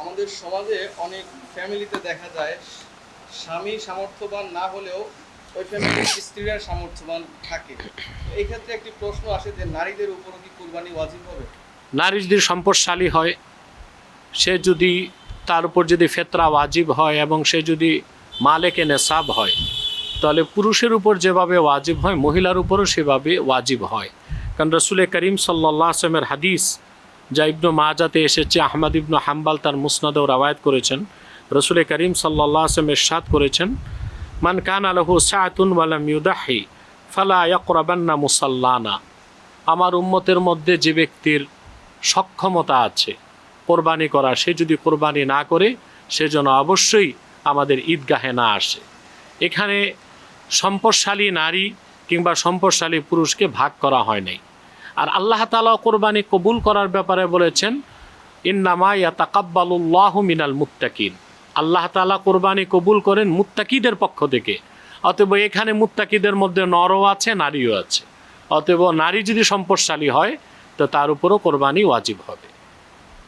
আমাদের সমাজে অনেক ফ্যামিলিতে দেখা যায়, স্বামী সামর্থ্যবান না হলেও ওই ফ্যামিলির স্ত্রীরা সামর্থ্যবান থাকে। এই ক্ষেত্রে একটি প্রশ্ন আসে যে নারীদের উপরও কি কুরবানি ওয়াজিব হবে? নারী যদি সম্পদশালী হয়, সে যদি তার উপর যদি ফেতরা ওয়াজিব হয় এবং সে যদি মালেকে নেশাব হয়, তাহলে পুরুষের উপর যেভাবে ওয়াজিব হয়, মহিলার উপরও সেভাবে ওয়াজিব হয়। কারণ রসুল করিম সাল্লাহ আসলামের হাদিস যা ইবনু মাজাতে এসেছে, আহমদ ইবনু হাম্বাল তার মুসনাদেও রাওয়ায়ত করেছেন। রসুল করিম সাল্লাহ আসলামের সাদ করেছেন, মান কান আলহু সাতুন ওয়ালাম ইউদাহি ফালা ইয়াকরাবান্না মুসাল্লানা। আমার উম্মতের মধ্যে যে ব্যক্তির সক্ষমতা আছে কোরবানি করা, সে যদি কোরবানি না করে, সে যেন অবশ্যই আমাদের ঈদগাহে না আসে। এখানে সম্পদশালী নারী কিংবা সম্পদশালী পুরুষকে ভাগ করা হয় নাই। আর আল্লাহ তালা কোরবানি কবুল করার ব্যাপারে বলেছেন, ইন্নামা ইয়াতাকাব্বালুল্লাহ মিনাল মুত্তাকিন। আল্লাহ তালা কোরবানি কবুল করেন মুত্তাকিদের পক্ষ থেকে। অতএব এখানে মুত্তাকিদের মধ্যে নরও আছে, নারীও আছে। অতএব নারী যদি সম্পদশালী হয়, তো তার উপরও কোরবানি ওয়াজিব হবে।